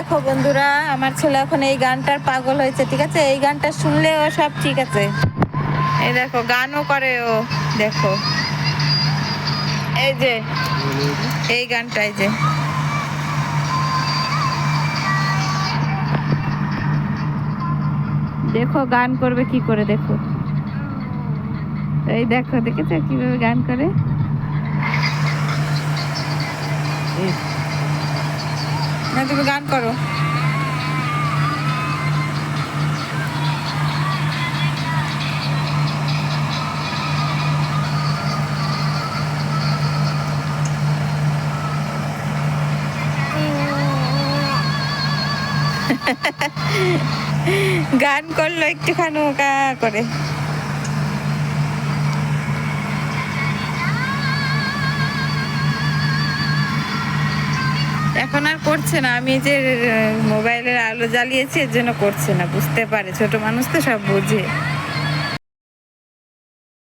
দেখো বন্ধুরা, আমার ছেলে এখন এই গানটার পাগল হয়েছে, ঠিক আছে? এই গানটা শুনলে ও সব ঠিক আছে। এই দেখো, গানও করে ও, দেখো। এই যে, এই গানটা, এই যে। দেখো, গান করবে কি করে, দেখো। এই দেখো, দেখেছ কীভাবে গান করে। না তুমি গান করো। গান করল একটুখানি কা করে। এখন আর করছে না। আমি যে মোবাইলের আলো জ্বালিয়েছি, এর জন্য করছে না। বুঝতে পারে, ছোট মানুষ তো সব বুঝে।